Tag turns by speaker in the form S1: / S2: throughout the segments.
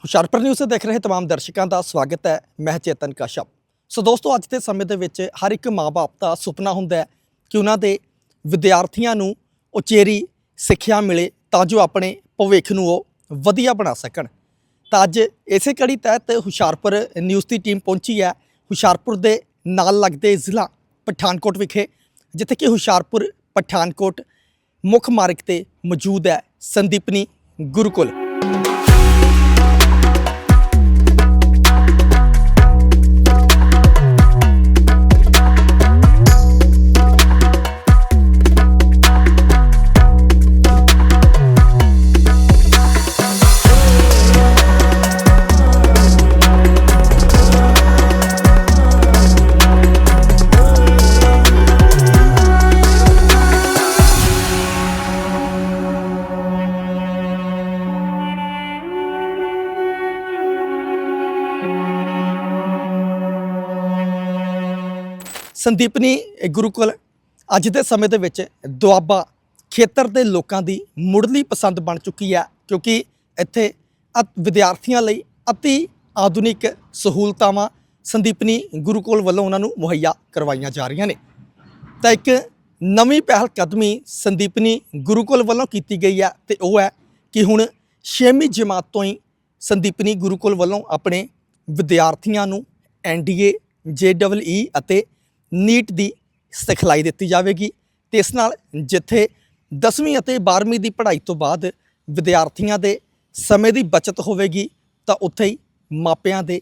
S1: Hoshiarpur news ਦੇਖ ਰਹੇ तमाम ਦਰਸ਼ਕਾਂ ਦਾ ਸਵਾਗਤ ਹੈ ਮੈਂ ਚੇਤਨ ਕਸ਼ਪ ਸੋ ਦੋਸਤੋ ਅੱਜ ਦੇ ਸਮੇਂ ਦੇ ਵਿੱਚ ਹਰ ਇੱਕ ਮਾਪੇ ਦਾ ਸੁਪਨਾ ਹੁੰਦਾ ਹੈ ਕਿ ਉਹਨਾਂ ਦੇ ਵਿਦਿਆਰਥੀਆਂ ਨੂੰ ਉਚੇਰੀ ਸਿੱਖਿਆ ਮਿਲੇ ਤਾਂ ਜੋ ਆਪਣੇ ਭਵਿੱਖ ਨੂੰ ਉਹ ਵਧੀਆ ਬਣਾ ਸਕਣ ਤਾਂ ਅੱਜ ਇਸੇ ਕੜੀ ਤਹਿਤ ਹੁਸ਼ਿਆਰਪੁਰ ਨਿਊਜ਼ ਦੀ ਟੀਮ ਪਹੁੰਚੀ ਹੈ ਹੁਸ਼ਿਆਰਪੁਰ ਦੇ ਨਾਲ ਲੱਗਦੇ ਜ਼ਿਲ੍ਹਾ ਪਠਾਨਕੋਟ ਵਿਖੇ ਜਿੱਥੇ ਕਿ ਹੁਸ਼ਿਆਰਪੁਰ ਪਠਾਨਕੋਟ ਮੁੱਖ ਮਾਰਗ ਤੇ ਮੌਜੂਦ ਹੈ ਸੰਦੀਪਨੀ ਗੁਰੂਕੁਲ ਸੰਦੀਪਨੀ ਗੁਰੂਕੁਲ ਅੱਜ ਦੇ ਸਮੇਂ ਦੇ ਵਿੱਚ ਦੁਆਬਾ ਖੇਤਰ ਦੇ ਲੋਕਾਂ ਦੀ ਮੁੱਢਲੀ ਪਸੰਦ ਬਣ ਚੁੱਕੀ ਹੈ, ਕਿਉਂਕਿ ਇੱਥੇ ਅ- ਵਿਦਿਆਰਥੀਆਂ ਲਈ ਅਤੀ ਆਧੁਨਿਕ ਸਹੂਲਤਾਵਾਂ ਸੰਦੀਪਨੀ ਗੁਰੂਕੁਲ ਵੱਲੋਂ ਉਹਨਾਂ ਨੂੰ ਮੁਹੱਈਆ ਕਰਵਾਈਆਂ ਜਾ ਰਹੀਆਂ ਨੇ। ਤਾਂ ਇੱਕ ਨਵੀਂ ਪਹਿਲ ਕਦਮੀ ਸੰਦੀਪਨੀ ਗੁਰੂਕੁਲ ਵੱਲੋਂ ਕੀਤੀ ਗਈ ਹੈ ਤੇ ਉਹ ਹੈ ਕਿ ਹੁਣ 6ਵੀਂ ਜਮਾਤ ਤੋਂ ਹੀ ਸੰਦੀਪਨੀ ਗੁਰੂਕੁਲ ਵੱਲੋਂ ਆਪਣੇ ਵਿਦਿਆਰਥੀਆਂ ਨੂੰ ਐਨਡੀਏ ਜੇਡਬਲਈ ਅਤੇ ਨੀਟ ਦੀ ਸਿਖਲਾਈ ਦਿੱਤੀ ਜਾਵੇਗੀ ਤੇ ਇਸ ਨਾਲ ਜਿੱਥੇ 10ਵੀਂ ਅਤੇ 12ਵੀਂ ਦੀ ਪੜ੍ਹਾਈ ਤੋਂ ਬਾਅਦ ਵਿਦਿਆਰਥੀਆਂ ਦੇ ਸਮੇਂ ਦੀ ਬਚਤ ਹੋਵੇਗੀ, ਤਾਂ ਉੱਥੇ ਹੀ ਮਾਪਿਆਂ ਦੇ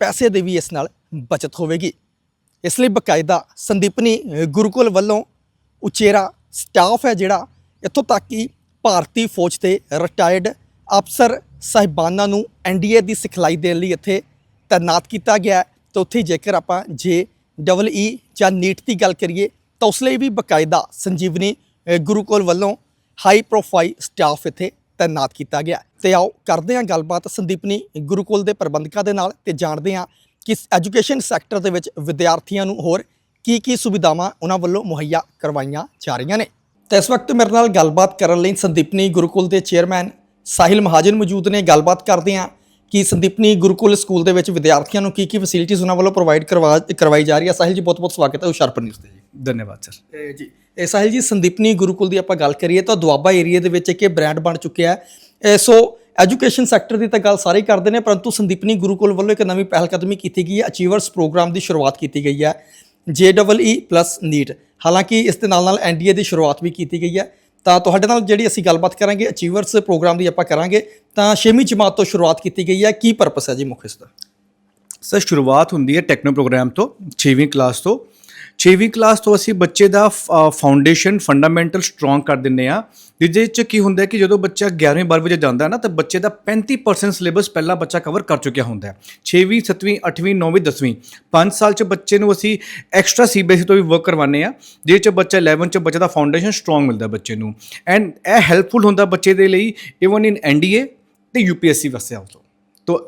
S1: ਪੈਸੇ ਦੀ ਵੀ ਇਸ ਨਾਲ ਬਚਤ ਹੋਵੇਗੀ। ਇਸ ਲਈ ਬਕਾਇਦਾ ਸੰਦੀਪਨੀ ਗੁਰੂਕੁਲ ਵੱਲੋਂ ਉਚੇਰਾ ਸਟਾਫ ਹੈ ਜਿਹੜਾ ਇੱਥੋਂ ਤੱਕ ਕਿ ਭਾਰਤੀ ਫੌਜ ਦੇ ਰਿਟਾਇਰਡ ਅਫਸਰ ਸਾਹਿਬਾਨਾਂ ਨੂੰ ਐਨਡੀਏ ਦੀ ਸਿਖਲਾਈ ਦੇਣ ਲਈ ਇੱਥੇ ਤਾਇਨਾਤ ਕੀਤਾ ਗਿਆ ਹੈ। ਤੇ ਉੱਥੇ ਜੇਕਰ ਆਪਾਂ ਜੇ ਡਬਲ ਈ e ਜਾਂ ਨੀਟ ਦੀ ਗੱਲ ਕਰੀਏ, ਤਾਂ ਉਸ ਲਈ ਵੀ ਬਕਾਇਦਾ ਸੰਜੀਵਨੀ ਗੁਰੂਕੁਲ ਵੱਲੋਂ ਹਾਈ ਪ੍ਰੋਫਾਈਲ ਸਟਾਫ ਇੱਥੇ ਤਾਇਨਾਤ ਕੀਤਾ ਗਿਆ ਹੈ। ਤੇ ਆਓ ਕਰਦੇ ਹਾਂ ਗੱਲਬਾਤ ਸੰਦੀਪਨੀ ਗੁਰੂਕੁਲ ਦੇ ਪ੍ਰਬੰਧਕਾਂ ਦੇ ਨਾਲ ਤੇ ਜਾਣਦੇ ਹਾਂ ਕਿ ਐਜੂਕੇਸ਼ਨ ਸੈਕਟਰ ਦੇ ਵਿੱਚ ਵਿਦਿਆਰਥੀਆਂ ਨੂੰ ਹੋਰ ਕੀ ਕੀ ਸੁਵਿਧਾਵਾਂ ਉਹਨਾਂ ਵੱਲੋਂ ਮੁਹੱਈਆ ਕਰਵਾਈਆਂ ਜਾ ਰਹੀਆਂ ਨੇ ਤੇ ਇਸ ਵਕਤ ਮੇਰੇ ਨਾਲ ਗੱਲਬਾਤ ਕਰਨ ਲਈ ਸੰਦੀਪਨੀ ਗੁਰੂਕੁਲ ਦੇ ਚੇਅਰਮੈਨ ਸਾਹਿਲ ਮਹਾਜਨ ਮੌਜੂਦ ਨੇ ਗੱਲਬਾਤ ਕਰਦੇ ਹਾਂ ਕਿ ਸੰਦੀਪਨੀ ਗੁਰੂਕੁਲ ਸਕੂਲ ਦੇ ਵਿੱਚ ਵਿਦਿਆਰਥੀਆਂ ਨੂੰ ਕੀ ਕੀ ਫੈਸਿਲਿਟੀਜ਼ ਉਹਨਾਂ ਵੱਲੋਂ ਪ੍ਰੋਵਾਈਡ ਕਰਵਾ ਕਰਵਾਈ ਜਾ ਰਹੀ ਹੈ? ਸਾਹਿਲ ਜੀ ਬਹੁਤ ਬਹੁਤ ਸਵਾਗਤ ਹੈ ਹੁਸ਼ਿਆਰਪੁਰ ਨਿਊਜ਼ ਤੇ ਜੀ।
S2: ਧੰਨਵਾਦ ਸਰ
S1: ਜੀ ਇਹ ਸਾਹਿਲ ਜੀ ਸੰਦੀਪਨੀ ਗੁਰੂਕੁਲ ਦੀ ਆਪਾਂ ਗੱਲ ਕਰੀਏ ਤਾਂ ਦੁਆਬਾ ਏਰੀਆ ਦੇ ਵਿੱਚ ਇੱਕ ਇਹ ਬ੍ਰਾਂਡ ਬਣ ਚੁੱਕਿਆ ਹੈ। ਇਹ ਸੋ ਐਜੂਕੇਸ਼ਨ ਸੈਕਟਰ ਦੀ ਤਾਂ ਗੱਲ ਸਾਰੇ ਕਰਦੇ ਨੇ ਪਰੰਤੂ ਸੰਦੀਪਨੀ ਗੁਰੂਕੁਲ ਵੱਲੋਂ ਇੱਕ ਨਵੀਂ ਪਹਿਲ ਕਦਮੀ ਕੀਤੀ ਗਈ ਹੈ। ਅਚੀਵਰਸ ਪ੍ਰੋਗਰਾਮ ਦੀ ਸ਼ੁਰੂਆਤ ਕੀਤੀ ਗਈ ਹੈ। JEE ਪਲੱਸ ਨੀਟ ਹਾਲਾਂਕਿ ਇਸ ਦੇ ਨਾਲ ਨਾਲ ਐਨਡੀਏ ਦੀ ਸ਼ੁਰੂਆਤ ਵੀ ਕੀਤੀ ਗਈ ਹੈ। ਤਾਂ ਤੁਹਾਡੇ ਨਾਲ ਜਿਹੜੀ ਅਸੀਂ ਗੱਲਬਾਤ ਕਰਾਂਗੇ ਅਚੀਵਰਸ ਪ੍ਰੋਗਰਾਮ ਦੀ ਆਪਾਂ ਕਰਾਂਗੇ, ਤਾਂ 6ਵੀਂ ਜਮਾਤ ਤੋਂ ਸ਼ੁਰੂਆਤ ਕੀਤੀ ਗਈ ਹੈ। ਕੀ ਪਰਪਸ ਹੈ ਜੀ ਮੁੱਖ ਇਸ ਦਾ?
S2: ਸਰ, ਸ਼ੁਰੂਆਤ ਹੁੰਦੀ ਹੈ ਟੈਕਨੋ ਪ੍ਰੋਗਰਾਮ ਤੋਂ 6ਵੀਂ ਕਲਾਸ ਤੋਂ। ਛੇਵੀਂ ਕਲਾਸ ਤੋਂ ਅਸੀਂ ਬੱਚੇ ਦਾ ਫਾਊਂਡੇਸ਼ਨ ਫੰਡਾਮੈਂਟਲ ਸਟਰੋਂਗ ਕਰ ਦਿੰਨੇ ਆ ਜਿਹਦੇ ਵਿੱਚ ਕੀ ਹੁੰਦਾ ਕਿ ਜਦੋਂ ਬੱਚਾ 11ਵੀਂ 12ਵੀਂ ਵਿੱਚ ਜਾਂਦਾ ਹੈ ਨਾ, ਤਾਂ ਬੱਚੇ ਦਾ 35% ਸਿਲੇਬਸ ਪਹਿਲਾਂ ਬੱਚਾ ਕਵਰ ਕਰ ਚੁੱਕਿਆ ਹੁੰਦਾ ਹੈ। 6ਵੀਂ 7ਵੀਂ 8ਵੀਂ 9ਵੀਂ 10ਵੀਂ 5 ਸਾਲ 'ਚ ਬੱਚੇ ਨੂੰ ਅਸੀਂ ਐਕਸਟਰਾ ਸੀਬੀਐਸਈ ਤੋਂ ਵੀ ਵਰਕ ਕਰਵਾਉਂਦੇ ਆ ਜਿਹਦੇ 'ਚ ਬੱਚਾ 11 'ਚ ਬੱਚੇ ਦਾ ਫਾਊਂਡੇਸ਼ਨ ਸਟਰੋਂਗ ਮਿਲਦਾ ਬੱਚੇ ਨੂੰ। ਐਂਡ ਇਹ ਹੈਲਪਫੁਲ ਹੁੰਦਾ ਬੱਚੇ ਦੇ ਲਈ ਇਵਨ ਇਨ ਐਨਡੀਏ ਤੇ ਯੂਪੀਐਸਸੀ ਵਾਸਤੇ ਆਲਸੋ ਤੋ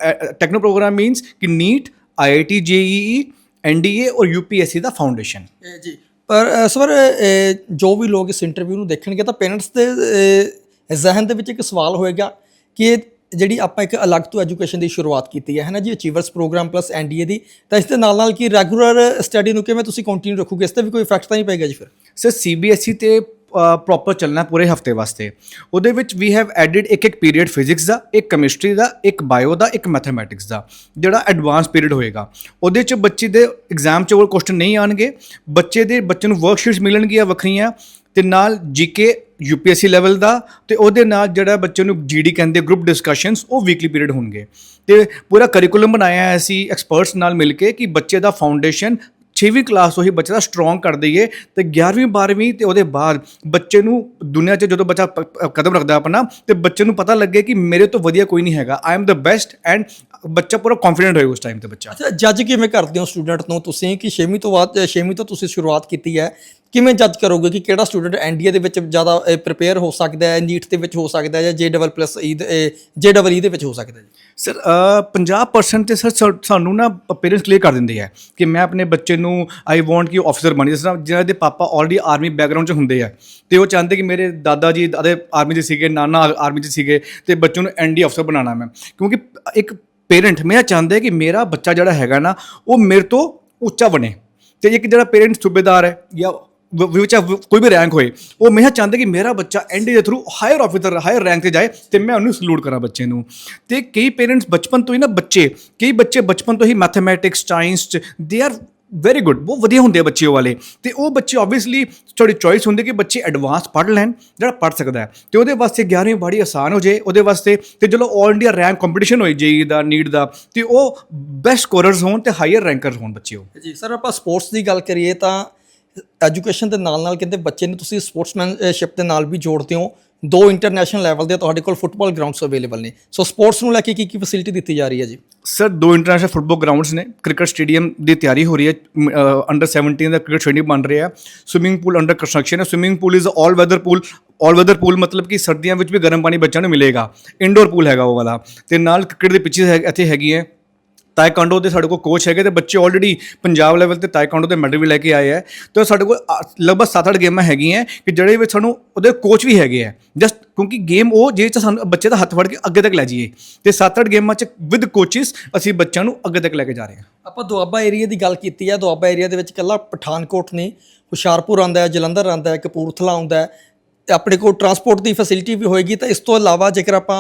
S2: ਟੈਕਨੋ ਪ੍ਰੋਗਰਾਮ ਮੀਨਸ ਕਿ ਨੀਟ ਆਈਆਈਟੀ ਜੀਈ एनडीए और यूपीएससी ਦਾ ਫਾਊਂਡੇਸ਼ਨ
S1: ਜੀ ਪਰ ਅ, ਸਰ ਅ, ਜੋ ਵੀ ਲੋਕ ਇਸ ਇੰਟਰਵਿਊ ਨੂੰ ਦੇਖਣਗੇ ਤਾਂ ਪੇਰੈਂਟਸ ਦੇ ਅ, ਜ਼ਿਹਨ ਦੇ ਵਿੱਚ ਇੱਕ ਸਵਾਲ ਹੋਏਗਾ ਕਿ ਇਹ ਜਿਹੜੀ ਆਪਾਂ ਇੱਕ ਅਲੱਗ ਤੋਂ ਐਜੂਕੇਸ਼ਨ ਦੀ ਸ਼ੁਰੂਆਤ ਕੀਤੀ ਹੈ ਹੈ ਨਾ ਜੀ ਅਚੀਵਰਸ ਪ੍ਰੋਗਰਾਮ ਪਲੱਸ ਐਨਡੀਏ ਦੀ ਤਾਂ ਇਸ ਦੇ ਨਾਲ ਨਾਲ ਕੀ ਰੈਗੂਲਰ ਸਟੱਡੀ ਨੂੰ ਕਿਵੇਂ ਤੁਸੀਂ ਕੰਟੀਨਿਊ ਰੱਖੋਗੇ ਇਸ ਤੇ ਵੀ ਕੋਈ ਇਫੈਕਟ ਤਾਂ ਨਹੀਂ ਪਏਗਾ ਜੀ ਫਿਰ
S2: ਸਰ ਸੀਬੀਐਸਈ ਤੇ ਪ੍ਰੋਪਰ ਚੱਲਣਾ ਪੂਰੇ ਹਫ਼ਤੇ ਵਾਸਤੇ। ਉਹਦੇ ਵਿੱਚ ਵੀ ਹੈਵ ਐਡਿਡ ਇੱਕ ਇੱਕ ਪੀਰੀਅਡ ਫਿਜ਼ਿਕਸ ਦਾ, ਇੱਕ ਕੈਮਿਸਟਰੀ ਦਾ, ਇੱਕ ਬਾਇਓ ਦਾ, ਇੱਕ ਮੈਥਮੈਟਿਕਸ ਦਾ, ਜਿਹੜਾ ਐਡਵਾਂਸ ਪੀਰੀਅਡ ਹੋਏਗਾ। ਉਹਦੇ ਚ ਬੱਚੇ ਦੇ ਐਗਜ਼ਾਮ ਚ ਉਹ ਕੁਐਸਚਨ ਨਹੀਂ ਆਣਗੇ ਬੱਚੇ ਦੇ, ਬੱਚੇ ਨੂੰ ਵਰਕਸ਼ੀਟਸ ਮਿਲਣਗੀਆਂ ਵੱਖਰੀਆਂ ਤੇ ਨਾਲ ਜੀਕੇ ਯੂਪੀਐਸਸੀ ਲੈਵਲ ਦਾ ਤੇ ਉਹਦੇ ਨਾਲ ਜਿਹੜਾ ਬੱਚੇ ਨੂੰ ਜੀਡੀ ਕਹਿੰਦੇ ਗਰੁੱਪ ਡਿਸਕਸ਼ਨਸ ਉਹ ਵੀਕਲੀ ਪੀਰੀਅਡ ਹੋਣਗੇ। ਤੇ ਪੂਰਾ ਕਰਿਕੂਲਮ ਬਣਾਇਆ ਹੈ ਅਸੀਂ ਐਕਸਪਰਟਸ ਨਾਲ ਮਿਲ ਕੇ ਕਿ ਬੱਚੇ ਦਾ ਫਾਊਂਡੇਸ਼ਨ 6ਵੀਂ ਕਲਾਸ ਤੋਂ ਹੀ ਬੱਚੇ ਦਾ ਸਟਰੋਂਗ ਕਰ ਦਈਏ ਤੇ 11ਵੀਂ 12ਵੀਂ ਤੇ ਉਹਦੇ ਬਾਅਦ ਬੱਚੇ ਨੂੰ ਦੁਨੀਆ 'ਚ ਜਦੋਂ ਬੱਚਾ ਕਦਮ ਰੱਖਦਾ ਆਪਣਾ ਤੇ ਬੱਚੇ ਨੂੰ ਪਤਾ ਲੱਗੇ ਕਿ ਮੇਰੇ ਤੋਂ ਵਧੀਆ ਕੋਈ ਨਹੀਂ ਹੈਗਾ। I am the best and ਬੱਚਾ ਪੂਰਾ ਕੌਨਫੀਡੈਂਟ ਹੋਏ ਉਸ ਟਾਈਮ ਤੇ ਬੱਚਾ।
S1: ਅੱਛਾ ਜੱਜ ਕਿਵੇਂ ਕਰਦੇ ਹੋ ਸਟੂਡੈਂਟ ਨੂੰ ਤੁਸੀਂ? ਕਿ 6ਵੀਂ ਤੋਂ ਬਾਅਦ 6ਵੀਂ ਤੋਂ ਤੁਸੀਂ ਸ਼ੁਰੂਆਤ ਕੀਤੀ ਹੈ। ਕਿਵੇਂ ਜੱਜ ਕਰੋਗੇ ਕਿ ਕਿਹੜਾ ਸਟੂਡੈਂਟ ਐਨਡੀਏ ਦੇ ਵਿੱਚ ਜ਼ਿਆਦਾ ਪ੍ਰਿਪੇਅਰ ਹੋ ਸਕਦਾ ਹੈ ਨੀਟ ਦੇ ਵਿੱਚ ਹੋ ਸਕਦਾ ਹੈ ਜਾਂ ਜੇ ਡਬਲ ਪਲੱਸ ਈ ਜੇ ਡਬਲ ਈ ਦੇ ਵਿੱਚ ਹੋ ਸਕਦਾ ਹੈ?
S2: ਸਰ 50% ਤੇ ਸਰ ਸਾਨੂੰ ਨਾ ਪੇਰੈਂਟਸ ਕਲੀਅਰ ਕਰ ਦਿੰਦੇ ਆ ਕਿ ਮੈਂ ਆਪਣੇ ਬੱਚੇ ਨੂੰ ਨੂੰ ਆਈ ਵਾਂਟ ਕਿ ਆਫੀਸਰ ਬਣੇ ਜਿਸ ਤਰ੍ਹਾਂ ਜਿਹਨਾਂ ਦੇ ਪਾਪਾ ਆਲਰੇਡੀ ਆਰਮੀ ਬੈਕਗ੍ਰਾਉਂਡ 'ਚ ਹੁੰਦੇ ਆ। ਤੇ ਉਹ ਚਾਹੁੰਦੇ ਕਿ ਮੇਰੇ ਦਾਦਾ ਜੀ ਅਦੇ ਆਰਮੀ 'ਚ ਸੀਗੇ, ਨਾਨਾ ਆਰਮੀ 'ਚ ਸੀਗੇ ਤੇ ਬੱਚੇ ਨੂੰ ਐਨਡੀ ਅਫਸਰ ਬਣਾਉਣਾ ਮੈਂ। ਕਿਉਂਕਿ ਇੱਕ ਪੇਰੈਂਟ ਮੇਰਾ ਚਾਹੁੰਦਾ ਹੈ ਕਿ ਮੇਰਾ ਬੱਚਾ ਜਿਹੜਾ ਹੈਗਾ ਨਾ, ਉਹ ਮੇਰੇ ਤੋਂ ਉੱਚਾ ਬਣੇ। ਤੇ ਇੱਕ ਜਿਹੜਾ ਪੇਰੈਂਟ ਸੂਬੇਦਾਰ ਹੈ ਜਾਂ ਵਿੱਚ ਕੋਈ ਵੀ ਰੈਂਕ ਹੋਏ, ਉਹ ਮੈਂ ਚਾਹੁੰਦਾ ਕਿ ਮੇਰਾ ਬੱਚਾ ਐਨਡੀ ਦੇ through higher officer higher rank ਤੇ ਜਾਏ ਤੇ ਮੈਂ ਉਹਨੂੰ ਸਲੂਟ ਕਰਾਂ ਬੱਚੇ ਨੂੰ। ਤੇ ਕਈ ਪੇਰੈਂਟਸ ਬਚਪਨ ਤੋਂ ਹੀ ਨਾ ਬੱਚੇ, ਕਈ ਬੱਚੇ ਬਚਪਨ ਤੋਂ ਹੀ ਮੈਥਮੈਟਿਕਸ ਸਾਇੰਸ ਚ ਦੇ ਆਰ ਵੈਰੀ ਗੁੱਡ ਬਹੁਤ ਵਧੀਆ ਹੁੰਦੇ ਆ ਬੱਚੇ ਉਹ ਵਾਲੇ। ਤੇ ਉਹ ਬੱਚੇ ਆਬਵੀਅਸਲੀ ਤੁਹਾਡੀ ਚੋਇਸ ਹੁੰਦੀ ਕਿ ਬੱਚੇ ਐਡਵਾਂਸ ਪੜ੍ਹ ਲੈਣ, ਜਿਹੜਾ ਪੜ੍ਹ ਸਕਦਾ ਹੈ। ਤੇ ਉਹਦੇ ਵਾਸਤੇ 11ਵੀਂ ਬੜੀ ਆਸਾਨ ਹੋ ਜੇ ਉਹਦੇ ਵਾਸਤੇ। ਤੇ ਚਲੋ 올 ਇੰਡੀਆ ਰੈਂਕ ਕੰਪੀਟੀਸ਼ਨ ਹੋਏ ਜੇਈ ਦਾ ਨੀਟ ਦਾ, ਤੇ ਉਹ ਬੈਸਟ ਸਕੋਰਰਸ ਹੋਣ ਤੇ ਹਾਇਰ ਰੈਂਕਰਸ ਹੋਣ ਬੱਚੇ ਉਹ
S1: ਜੀ ਸਰ ਆਪਾਂ ਸਪੋਰਟਸ ਦੀ ਗੱਲ ਕਰੀਏ ਤਾਂ ਐਜੂਕੇਸ਼ਨ ਦੇ ਨਾਲ ਨਾਲ ਕਹਿੰਦੇ ਬੱਚੇ ਨੂੰ ਤੁਸੀਂ ਸਪੋਰਟਸਮੈਨਸ਼ਿਪ ਦੇ ਨਾਲ ਵੀ ਜੋੜਦੇ ਹੋ। ਦੋ ਇੰਟਰਨੈਸ਼ਨਲ ਲੈਵਲ ਦੇ ਤੁਹਾਡੇ ਕੋਲ ਫੁੱਟਬਾਲ ਗਰਾਊਂਡਸ ਅਵੇਲੇਬਲ ਨੇ। ਸੋ ਸਪੋਰਟਸ ਨੂੰ ਲੈ ਕੇ ਕੀ ਕੀ ਫੈਸਿਲਿਟੀ ਦਿੱਤੀ ਜਾ ਰਹੀ ਹੈ ਜੀ?
S2: ਸਰ ਦੋ ਇੰਟਰਨੈਸ਼ਨਲ ਫੁੱਟਬਾਲ ਗਰਾਊਂਡਸ ਨੇ। ਕ੍ਰਿਕਟ ਸਟੇਡੀਅਮ ਦੀ ਤਿਆਰੀ ਹੋ ਰਹੀ ਹੈ। ਅੰਡਰ 17 ਦਾ ਕ੍ਰਿਕਟ ਸਟੇਡੀਅਮ ਬਣ ਰਿਹਾ ਹੈ। ਸਵਿਮਿੰਗ ਪੂਲ ਅੰਡਰ ਕੰਸਟਰਕਸ਼ਨ ਹੈ। Swimming pool is all weather pool all weather pool ਮਤਲਬ ਕਿ ਸਰਦੀਆਂ ਵਿੱਚ ਵੀ ਗਰਮ ਪਾਣੀ ਬੱਚਿਆਂ ਨੂੰ ਮਿਲੇਗਾ। ਇਨਡੋਰ ਪੂਲ ਹੈਗਾ ਉਹ ਵਾਲਾ। ਤੇ ਨਾਲ ਕ੍ਰਿਕਟ ਦੇ ਪਿੱਛੇ ਇੱਥੇ ਹੈਗੀ ਹੈ। ਤਾਇਕਾਂਡੋ ਦੇ ਸਾਡੇ ਕੋਲ ਕੋਚ ਹੈਗੇ ਤੇ ਬੱਚੇ ਆਲਰੇਡੀ ਪੰਜਾਬ ਲੈਵਲ ਤੇ ਤਾਈਕਵਾਂਡੋ ਦੇ ਮੈਡਲ ਵੀ ਲੈ ਕੇ ਆਏ ਆ। ਤੇ ਸਾਡੇ ਕੋਲ ਅ, ਲਗਭਗ 7-8 ਗੇਮਾਂ ਹੈਗੀਆਂ ਕਿ ਜਿਹੜੇ ਵਿੱਚ ਸਾਨੂੰ ਉਹਦੇ ਕੋਚ ਵੀ ਹੈਗੇ ਆ। ਜਸਟ ਕਿਉਂਕਿ ਗੇਮ ਉਹ ਜਿਹਦੇ ਚ ਸਾਨੂੰ ਬੱਚੇ ਦਾ ਹੱਥ ਫੜ ਕੇ ਅੱਗੇ ਤੱਕ ਲੈ ਜਾਈਏ। ਤੇ 7-8 ਗੇਮਾਂ ਚ ਵਿਦ ਕੋਚਿਸ ਅਸੀਂ ਬੱਚਿਆਂ ਨੂੰ ਅੱਗੇ ਤੱਕ ਲੈ ਕੇ ਜਾ ਰਹੇ ਹਾਂ
S1: ਆਪਾਂ ਦੁਆਬਾ ਏਰੀਆ ਦੀ ਗੱਲ ਕੀਤੀ ਹੈ ਦੁਆਬਾ ਏਰੀਆ ਦੇ ਵਿੱਚ ਇਕੱਲਾ ਪਠਾਨਕੋਟ ਨਹੀਂ ਹੁਸ਼ਿਆਰਪੁਰ ਆਉਂਦਾ ਹੈ ਜਲੰਧਰ ਆਉਂਦਾ ਹੈ ਕਪੂਰਥਲਾ ਆਉਂਦਾ ਹੈ ਆਪਣੇ ਕੋਲ ਟਰਾਂਸਪੋਰਟ ਦੀ ਫੈਸਿਲਿਟੀ ਵੀ ਹੋਏਗੀ, ਤਾਂ ਇਸ ਤੋਂ ਇਲਾਵਾ ਜੇਕਰ ਆਪਾਂ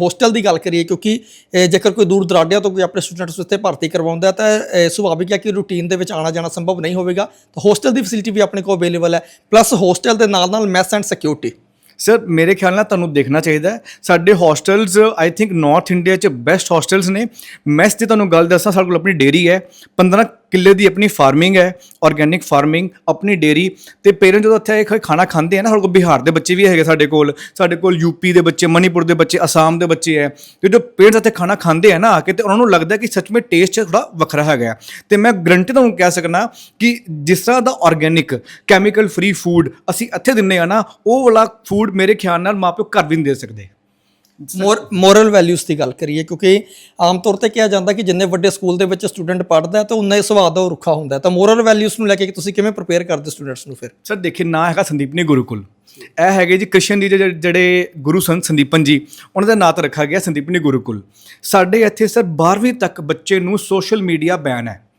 S1: ਹੋਸਟਲ ਦੀ ਗੱਲ ਕਰੀਏ, ਕਿਉਂਕਿ ਜੇਕਰ ਕੋਈ ਦੂਰ ਦਰਾਡਿਆਂ ਤੋਂ ਕੋਈ ਆਪਣੇ ਸਟੂਡੈਂਟਸ ਉੱਤੇ ਭਰਤੀ ਕਰਵਾਉਂਦਾ ਤਾਂ ਸੁਭਾਵਿਕ ਹੈ ਕਿ ਰੂਟੀਨ ਦੇ ਵਿੱਚ ਆਣਾ ਜਾਣਾ ਸੰਭਵ ਨਹੀਂ ਹੋਵੇਗਾ, ਤਾਂ ਹੋਸਟਲ ਦੀ ਫੈਸਿਲਿਟੀ ਵੀ ਆਪਣੇ ਕੋਲ ਅਵੇਲੇਬਲ ਹੈ ਪਲੱਸ ਹੋਸਟਲ ਦੇ ਨਾਲ ਨਾਲ ਮੈਸ ਐਂਡ ਸਿਕਿਉਰਿਟੀ
S2: ਸਰ ਮੇਰੇ ਖਿਆਲ ਨਾਲ ਤੁਹਾਨੂੰ ਦੇਖਣਾ ਚਾਹੀਦਾ ਸਾਡੇ hostels I think north India 'ਚ ਬੈਸਟ ਹੋਸਟਲਸ ਨੇ। ਮੈਸ ਦੀ ਤੁਹਾਨੂੰ ਗੱਲ ਦੱਸਾਂ, ਸਾਡੇ ਕੋਲ ਆਪਣੀ ਡੇਰੀ ਹੈ 15 ਕਿੱਲੇ ਦੀ ਆਪਣੀ ਫਾਰਮਿੰਗ ਹੈ ਆਰਗੈਨਿਕ ਫਾਰਮਿੰਗ ਆਪਣੀ ਡੇਰੀ ਤੇ ਪੇਰੈਂਟ ਜਦੋਂ ਇੱਥੇ ਇਹ ਖਾਣਾ ਖਾਂਦੇ ਆ ਨਾ, ਸਾਡੇ ਕੋਲ ਬਿਹਾਰ ਦੇ ਬੱਚੇ ਵੀ ਹੈਗੇ ਸਾਡੇ ਕੋਲ ਸਾਡੇ ਕੋਲ ਯੂਪੀ ਦੇ ਬੱਚੇ, ਮਨੀਪੁਰ ਦੇ ਬੱਚੇ, ਅਸਾਮ ਦੇ ਬੱਚੇ ਹੈ, ਤੇ ਜੋ ਪੇਰੈਂਟਸ ਇੱਥੇ ਖਾਣਾ ਖਾਂਦੇ ਆ ਨਾ ਆ ਕੇ ਤੇ ਉਹਨਾਂ ਨੂੰ ਲੱਗਦਾ ਕਿ ਸੱਚ ਵਿੱਚ ਟੇਸਟ ਥੋੜਾ ਵੱਖਰਾ ਹੈਗਾ ਤੇ ਮੈਂ ਗਰੰਟੀ ਤੁਹਾਨੂੰ ਕਹਿ ਸਕਣਾ ਕਿ ਜਿਸ ਤਰ੍ਹਾਂ ਦਾ ਆਰਗੈਨਿਕ ਕੈਮੀਕਲ ਫ੍ਰੀ ਫੂਡ ਅਸੀਂ ਇੱਥੇ ਦਿੰਨੇ ਆ ਨਾ, ਉਹ ਵਾਲਾ ਫੂਡ ਮੇਰੇ ਖਿਆਲ ਨਾਲ ਮਾਪਿਓ ਘਰ ਵੀ ਨਹੀਂ ਦੇ ਸਕਦੇ।
S1: ਮੋਰਲ ਵੈਲਿਊਜ਼ ਦੀ ਗੱਲ ਕਰੀਏ ਕਿਉਂਕਿ ਆਮ ਤੌਰ ਤੇ ਕਿਹਾ ਜਾਂਦਾ ਕਿ ਜਿੰਨੇ ਵੱਡੇ ਸਕੂਲ ਦੇ ਵਿੱਚ ਸਟੂਡੈਂਟ ਪੜ੍ਹਦਾ ਹੈ ਤਾਂ ਉਨਾ ਹੀ ਸੁਭਾਅ ਦਾ ਉਹ ਰੁੱਖਾ ਹੁੰਦਾ ਹੈ। ਤਾਂ ਮੋਰਲ ਵੈਲਿਊਜ਼ ਨੂੰ ਲੈ ਕੇ ਤੁਸੀਂ ਕਿਵੇਂ ਪ੍ਰਪੇਅਰ ਕਰਦੇ ਸਟੂਡੈਂਟਸ ਨੂੰ ਫਿਰ?
S2: ਸਰ ਦੇਖੇ ਨਾ ਹੈਗਾ ਸੰਦੀਪਨੀ ਗੁਰੂਕੁਲ। ਇਹ ਹੈਗੇ ਜੀ ਕ੍ਰਿਸ਼ਨ ਜੀ ਦੇ ਜਿਹੜੇ- ਜਿਹੜੇ ਗੁਰੂ ਸੰਤ ਸੰਦੀਪਨ ਜੀ ਉਹਨਾਂ ਦਾ ਨਾਂ ਤਾਂ ਰੱਖਿਆ ਗਿਆ ਸੰਦੀਪਨੀ ਗੁਰੂਕੁਲ। ਸਾਡੇ ਇੱਥੇ ਸਰ 12ਵੀਂ ਤੱਕ ਬੱਚੇ ਨੂੰ ਸੋਸ਼ਲ ਮੀਡੀਆ ਬੈਨ ਹੈ।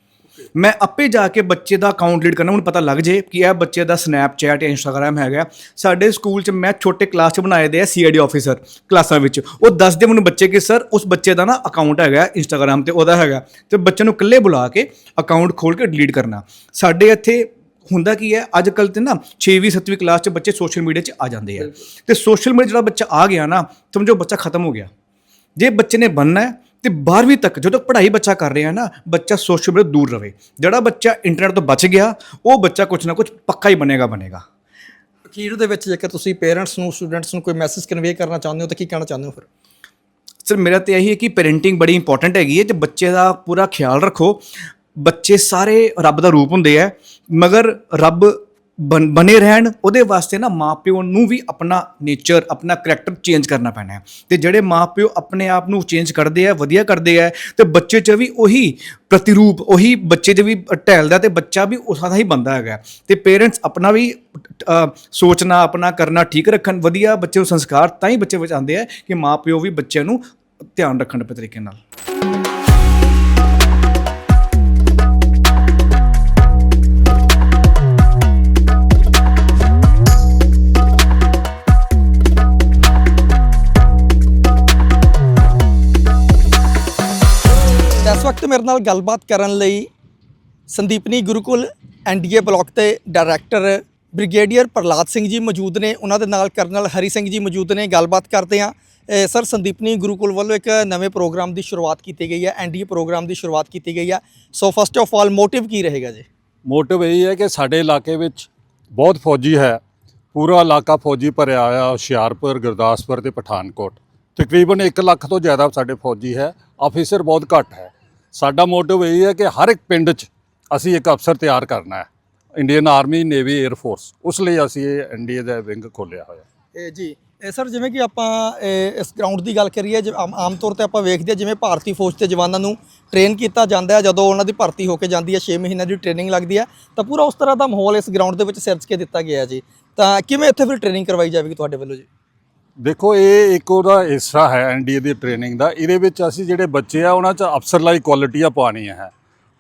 S2: ਮੈਂ ਆਪੇ ਜਾ ਕੇ ਬੱਚੇ ਦਾ ਅਕਾਊਂਟ ਲੀਡ ਕਰਨਾ, ਮੈਨੂੰ ਪਤਾ ਲੱਗ ਜੇ ਕਿ ਇਹ ਬੱਚੇ ਦਾ ਸਨੈਪਚੈਟ ਜਾਂ ਇੰਸਟਾਗ੍ਰam ਹੈਗਾ। ਸਾਡੇ ਸਕੂਲ 'ਚ ਮੈਂ ਛੋਟੇ ਕਲਾਸ 'ਚ ਬਣਾਏ ਦੇ ਆ ਸੀਆਈਡੀ ਆਫੀਸਰ ਕਲਾਸਾਂ ਵਿੱਚ। ਉਹ ਦੱਸਦੇ ਮੈਨੂੰ ਬੱਚੇ ਕਿ ਸਰ ਉਸ ਬੱਚੇ ਦਾ ਨਾ ਅਕਾਊਂਟ ਹੈਗਾ ਇੰਸਟਾਗ੍ਰam ਤੇ, ਉਹਦਾ ਹੈਗਾ। ਤੇ ਬੱਚੇ ਨੂੰ ਇਕੱਲੇ ਬੁਲਾ ਕੇ ਅਕਾਊਂਟ ਖੋਲ ਕੇ ਡਿਲੀਟ ਕਰਨਾ। ਸਾਡੇ ਇੱਥੇ ਹੁੰਦਾ ਕੀ ਹੈ ਅੱਜ ਕੱਲ ਤੇ ਨਾ 6ਵੀਂ 7ਵੀਂ ਕਲਾਸ 'ਚ ਬੱਚੇ ਸੋਸ਼ਲ ਮੀਡੀਆ 'ਚ ਆ ਜਾਂਦੇ ਆ। ਤੇ ਸੋਸ਼ਲ ਮੀਡੀਆ ਜਿਹੜਾ ਬੱਚਾ ਆ ਗਿਆ ਨਾ, ਸਮਝੋ ਬੱਚਾ ਖਤਮ ਹੋ ਗਿਆ। ਜੇ ਬੱਚੇ ਨੇ ਬਣਨਾ ਹੈ ਤੇ 12ਵੀਂ ਤੱਕ ਜਦੋਂ ਪੜ੍ਹਾਈ ਬੱਚਾ ਕਰ ਰਿਹਾ ਨਾ ਬੱਚਾ ਸੋਸ਼ਲ ਮੀਡੀਆ ਤੋਂ ਦੂਰ ਰਵੇ। ਜਿਹੜਾ ਬੱਚਾ ਇੰਟਰਨੈਟ ਤੋਂ ਬਚ ਗਿਆ ਉਹ ਬੱਚਾ ਕੁਝ ਨਾ ਕੁਝ ਪੱਕਾ ਹੀ ਬਣੇਗਾ ਬਣੇਗਾ।
S1: ਅਖੀਰ ਦੇ ਵਿੱਚ ਜੇਕਰ ਤੁਸੀਂ ਪੇਰੈਂਟਸ ਨੂੰ ਸਟੂਡੈਂਟਸ ਨੂੰ ਕੋਈ ਮੈਸੇਜ ਕਨਵੇ ਕਰਨਾ ਚਾਹੁੰਦੇ ਹੋ ਤਾਂ ਕੀ ਕਹਿਣਾ ਚਾਹੁੰਦੇ ਹੋ ਫਿਰ?
S2: ਸਰ ਮੇਰਾ ਤੇ ਇਹੀ ਹੈ ਕਿ ਪੈਰੈਂਟਿੰਗ ਬੜੀ ਇੰਪੋਰਟੈਂਟ ਹੈਗੀ ਹੈ ਤੇ ਬੱਚੇ ਦਾ ਪੂਰਾ ਖਿਆਲ ਰੱਖੋ। ਬੱਚੇ ਸਾਰੇ ਰੱਬ ਦਾ ਰੂਪ ਹੁੰਦੇ ਆ ਮਗਰ ਰੱਬ ਬਣ- ਬਣੇ ਰਹਿਣ, ਉਹਦੇ ਵਾਸਤੇ ਨਾ ਮਾਪਿਓ ਨੂੰ ਵੀ ਆਪਣਾ ਨੇਚਰ ਆਪਣਾ ਕਰੈਕਟਰ ਚੇਂਜ ਕਰਨਾ ਪੈਣਾ ਹੈ। ਤੇ ਜਿਹੜੇ ਮਾਪਿਓ ਆਪਣੇ ਆਪ ਨੂੰ ਚੇਂਜ ਕਰਦੇ ਆ, ਵਧੀਆ ਕਰਦੇ ਆ, ਤੇ ਬੱਚੇ 'ਚ ਵੀ ਉਹੀ ਪ੍ਰਤੀਰੂਪ, ਉਹੀ ਬੱਚੇ 'ਚ ਵੀ ਢਹਿਲਦਾ ਤੇ ਬੱਚਾ ਵੀ ਉਸਾਂ ਦਾ ਹੀ ਬੰਦਾ ਹੈਗਾ। ਤੇ ਪੇਰੈਂਟਸ ਆਪਣਾ ਵੀ ਸੋਚਣਾ, ਆਪਣਾ ਕਰਨਾ ਠੀਕ ਰੱਖਣ, ਵਧੀਆ ਬੱਚੇ ਨੂੰ ਸੰਸਕਾਰ ਤਾਂ ਹੀ ਬੱਚੇ ਵਿੱਚ ਆਉਂਦੇ ਆ ਕਿ ਮਾਪਿਓ ਵੀ ਬੱਚਿਆਂ ਨੂੰ ਧਿਆਨ ਰੱਖਣ ਦੇ ਤਰੀਕੇ ਨਾਲ।
S1: ਵਕਤ ਮੇਰੇ ਨਾਲ ਗੱਲਬਾਤ ਕਰਨ ਲਈ ਸੰਦੀਪਨੀ ਗੁਰੂਕੁਲ ਐਨਡੀਏ ਬਲਾਕ ਦੇ ਡਾਇਰੈਕਟਰ ਬ੍ਰਿਗੇਡੀਅਰ ਪ੍ਰਲਾਦ ਸਿੰਘ ਜੀ ਮੌਜੂਦ ਨੇ। ਉਹਨਾਂ ਦੇ ਨਾਲ ਕਰਨਲ ਹਰੀ ਸਿੰਘ ਜੀ ਮੌਜੂਦ ਨੇ। ਗੱਲਬਾਤ ਕਰਦੇ ਹਾਂ। ਸਰ ਸੰਦੀਪਨੀ ਗੁਰੂਕੁਲ ਵੱਲੋਂ ਇੱਕ ਨਵੇਂ ਪ੍ਰੋਗਰਾਮ ਦੀ ਸ਼ੁਰੂਆਤ ਕੀਤੀ ਗਈ ਹੈ। ਐਨਡੀਏ ਪ੍ਰੋਗਰਾਮ ਦੀ ਸ਼ੁਰੂਆਤ ਕੀਤੀ ਗਈ ਹੈ। So first of all motive ਕੀ ਰਹੇਗਾ ਜੀ?
S3: ਮੋਟਿਵ ਇਹ ਹੈ ਕਿ ਸਾਡੇ ਇਲਾਕੇ ਵਿੱਚ ਬਹੁਤ ਫੌਜੀ ਹੈ। ਪੂਰਾ ਇਲਾਕਾ ਫੌਜੀ ਭਰਿਆ ਹੋਇਆ ਹੁਸ਼ਿਆਰਪੁਰ, ਗੁਰਦਾਸਪੁਰ ਤੇ ਪਠਾਨਕੋਟ। ਤਕਰੀਬਨ 1 ਲੱਖ ਤੋਂ ਜ਼ਿਆਦਾ ਸਾਡੇ ਫੌਜੀ ਹੈ। ਆਫੀਸਰ ਬਹੁਤ ਘੱਟ ਹੈ। ਸਾਡਾ ਮੋਟਿਵ ਇਹ ਹੈ ਕਿ ਹਰ ਇੱਕ ਪਿੰਡ 'ਚ ਅਸੀਂ ਇੱਕ ਅਫਸਰ ਤਿਆਰ ਕਰਨਾ ਹੈ। Indian army, navy air force. ਉਸ ਲਈ ਅਸੀਂ ਇਹ ਐਨਡੀਏ ਦਾ ਵਿੰਗ ਖੋਲਿਆ ਹੋਇਆ।
S1: ਇਹ ਜੀ, ਇਹ ਸਰ ਜਿਵੇਂ ਕਿ ਆਪਾਂ ਇਸ ਗਰਾਊਂਡ ਦੀ ਗੱਲ ਕਰੀਏ, ਜਿਵੇਂ ਆਮ ਆਮ ਤੌਰ ਤੇ ਆਪਾਂ ਵੇਖਦੇ ਹਾਂ, ਜਿਵੇਂ ਭਾਰਤੀ ਫੌਜ ਦੇ ਜਵਾਨਾਂ ਨੂੰ ਟ੍ਰੇਨ ਕੀਤਾ ਜਾਂਦਾ ਹੈ, ਜਦੋਂ ਉਹਨਾਂ ਦੀ ਭਰਤੀ ਹੋ ਕੇ ਜਾਂਦੀ ਹੈ 6 ਮਹੀਨਿਆਂ ਦੀ ਟ੍ਰੇਨਿੰਗ ਲੱਗਦੀ ਹੈ, ਤਾਂ ਪੂਰਾ ਉਸ ਤਰ੍ਹਾਂ ਦਾ ਮਾਹੌਲ ਇਸ ਗਰਾਊਂਡ ਦੇ ਵਿੱਚ ਸਿਰਜ ਕੇ ਦਿੱਤਾ ਗਿਆ ਜੀ। ਤਾਂ ਕਿਵੇਂ ਇੱਥੇ ਫਿਰ ਟ੍ਰੇਨਿੰਗ ਕਰਵਾਈ ਜਾਵੇਗੀ ਤੁਹਾਡੇ ਵੱਲੋਂ ਜੀ?
S3: ਦੇਖੋ, ਇਹ ਇੱਕ ਉਹਦਾ ਹਿੱਸਾ ਹੈ ਐਨਡੀਏ ਦੀ ਟ੍ਰੇਨਿੰਗ ਦਾ। ਇਹਦੇ ਵਿੱਚ ਅਸੀਂ ਜਿਹੜੇ ਬੱਚੇ ਆ, ਉਹਨਾਂ 'ਚ ਅਫਸਰਲਾਈ ਕੁਆਲਿਟੀਆਂ ਪਾਉਣੀਆਂ ਹੈ।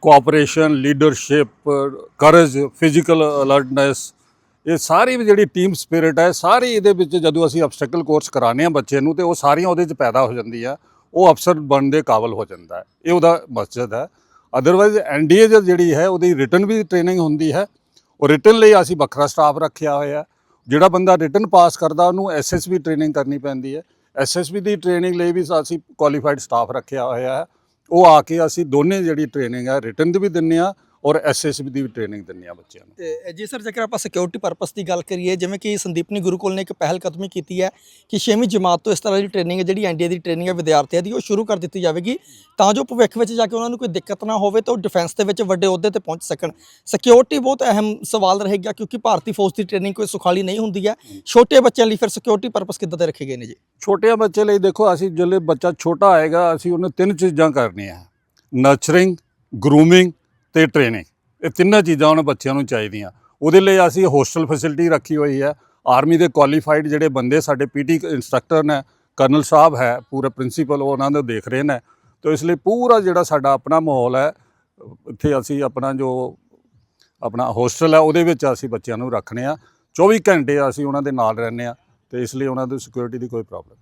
S3: Cooperation leadership courage physical alertness ਇਹ ਸਾਰੀ ਵੀ ਜਿਹੜੀ ਟੀਮ ਸਪਿਰਿਟ ਹੈ, ਸਾਰੀ ਇਹਦੇ ਵਿੱਚ ਜਦੋਂ ਅਸੀਂ ਆਬਸਟੈਕਲ ਕੋਰਸ ਕਰਾਉਂਦੇ ਆ ਬੱਚੇ ਨੂੰ, ਤੇ ਉਹ ਸਾਰੀਆਂ ਉਹਦੇ 'ਚ ਪੈਦਾ ਹੋ ਜਾਂਦੀ ਆ। ਉਹ ਅਫਸਰ ਬਣਨ ਦੇ ਕਾਬਲ ਹੋ ਜਾਂਦਾ ਹੈ। ਇਹ ਉਹਦਾ ਮਕਸਦ ਹੈ। ਅਦਰਵਾਈਜ਼ ਐਨਡੀਏ ਜਿਹੜੀ ਹੈ, ਉਹਦੀ ਰਿਟਨ ਵੀ ਟ੍ਰੇਨਿੰਗ ਹੁੰਦੀ ਹੈ। ਉਹ ਰਿਟਨ ਲਈ ਅਸੀਂ ਵੱਖਰਾ ਸਟਾਫ ਰੱਖਿਆ ਹੋਇਆ ਜਿਹੜਾ ਬੰਦਾ ਰਿਟਨ ਪਾਸ ਕਰਦਾ, ਉਹਨੂੰ ਐਸਐਸਬੀ ਟ੍ਰੇਨਿੰਗ ਕਰਨੀ ਪੈਂਦੀ ਹੈ। ਐਸਐਸਬੀ ਦੀ ਟ੍ਰੇਨਿੰਗ ਲਈ ਵੀ ਅਸੀਂ ਕੁਆਲੀਫਾਈਡ ਸਟਾਫ ਰੱਖਿਆ ਹੋਇਆ ਹੈ। ਉਹ ਆ ਕੇ ਅਸੀਂ ਦੋਨੇ ਜਿਹੜੀ ਟ੍ਰੇਨਿੰਗ ਹੈ ਰਿਟਨ ਦੀ ਵੀ ਦਿੰਨੇ ਆ ਔਰ ਐਸਐਸਬੀ ਦੀ ਵੀ ਟ੍ਰੇਨਿੰਗ ਦਿੰਨੇ ਆ ਬੱਚਿਆਂ ਨੂੰ।
S1: ਤੇ ਜੀ ਸਰ ਜੇਕਰ ਆਪਾਂ ਸਿਕਿਉਰਿਟੀ ਪਰਪਸ ਦੀ ਗੱਲ ਕਰੀਏ ਜਿਵੇਂ ਕਿ ਸੰਦੀਪਨੀ ਗੁਰੂਕੁਲ ਨੇ ਇੱਕ ਪਹਿਲ ਕਦਮੀ ਕੀਤੀ ਹੈ ਕਿ 6ਵੀਂ ਜਮਾਤ ਤੋਂ ਇਸ ਤਰ੍ਹਾਂ ਦੀ ਟ੍ਰੇਨਿੰਗ ਹੈ ਜਿਹੜੀ ਐਨਡੀਏ ਦੀ ਟ੍ਰੇਨਿੰਗ ਹੈ ਵਿਦਿਆਰਥੀਆਂ ਦੀ ਉਹ ਸ਼ੁਰੂ ਕਰ ਦਿੱਤੀ ਜਾਵੇਗੀ। ਤਾਂ ਜੋ ਭਵਿੱਖ ਵਿੱਚ ਜਾ ਕੇ ਉਹਨਾਂ ਨੂੰ ਕੋਈ ਦਿੱਕਤ ਨਾ ਹੋਵੇ ਤਾਂ ਉਹ ਡਿਫੈਂਸ ਦੇ ਵਿੱਚ ਵੱਡੇ ਅਹੁਦੇ ਤੇ ਪਹੁੰਚ ਸਕਣ। ਸਿਕਿਉਰਿਟੀ ਬਹੁਤ ਅਹਿਮ ਸਵਾਲ ਰਹੇਗਾ ਕਿਉਂਕਿ ਭਾਰਤੀ ਫੌਜ ਦੀ ਟ੍ਰੇਨਿੰਗ ਕੋਈ ਸੁਖਾਲੀ ਨਹੀਂ ਹੁੰਦੀ ਹੈ। ਛੋਟੇ ਬੱਚਿਆਂ ਲਈ ਫਿਰ ਸਿਕਿਉਰਿਟੀ ਪਰਪਸ ਕਿੱਦਾਂ ਦੇ ਰੱਖੇ ਗਏ ਨੇ ਜੀ?
S3: ਛੋਟਿਆਂ ਬੱਚੇ ਲਈ ਦੇਖੋ ਅਸੀਂ ਜਦੋਂ ਬੱਚਾ ਛੋਟਾ ਆਏਗਾ ਅਸੀਂ ਉਹਨੂੰ ਤਿੰਨ ਚੀਜ਼ਾਂ ਕਰਨੀਆਂ। ਨਰਚਰਿੰਗ ਗਰੂਮਿੰਗ ਤੇ ਟ੍ਰੇਨਿੰਗ ਇਹ ਤਿੰਨਾਂ ਚੀਜ਼ਾਂ ਉਹਨਾਂ ਬੱਚਿਆਂ ਨੂੰ ਚਾਹੀਦੀਆਂ। ਉਹਦੇ ਲਈ ਅਸੀਂ ਹੋਸਟਲ ਫੈਸਿਲਿਟੀ ਰੱਖੀ ਹੋਈ ਹੈ। ਆਰਮੀ ਦੇ ਕੁਆਲੀਫਾਈਡ ਜਿਹੜੇ ਬੰਦੇ ਸਾਡੇ ਪੀਟੀ ਇੰਸਟ੍ਰਕਟਰ ਨੇ, ਕਰਨਲ ਸਾਹਿਬ ਹੈ, ਪੂਰਾ ਪ੍ਰਿੰਸੀਪਲ ਉਹਨਾਂ ਨੂੰ ਦੇਖ ਰਹੇ ਨੇ। ਤਾਂ ਇਸ ਲਈ ਪੂਰਾ ਜਿਹੜਾ ਸਾਡਾ ਆਪਣਾ ਮਾਹੌਲ ਹੈ, ਇੱਥੇ ਅਸੀਂ ਆਪਣਾ ਜੋ ਆਪਣਾ ਹੋਸਟਲ ਹੈ, ਉਹਦੇ ਵਿੱਚ ਅਸੀਂ ਬੱਚਿਆਂ ਨੂੰ ਰੱਖਣੇ ਆ। 24 ਘੰਟੇ ਅਸੀਂ ਉਹਨਾਂ ਦੇ ਨਾਲ ਰਹਿੰਦੇ ਆ, ਤੇ ਇਸ ਲਈ ਉਹਨਾਂ ਦੀ ਸਿਕਿਉਰਿਟੀ ਦੀ ਕੋਈ ਪ੍ਰੋਬਲਮ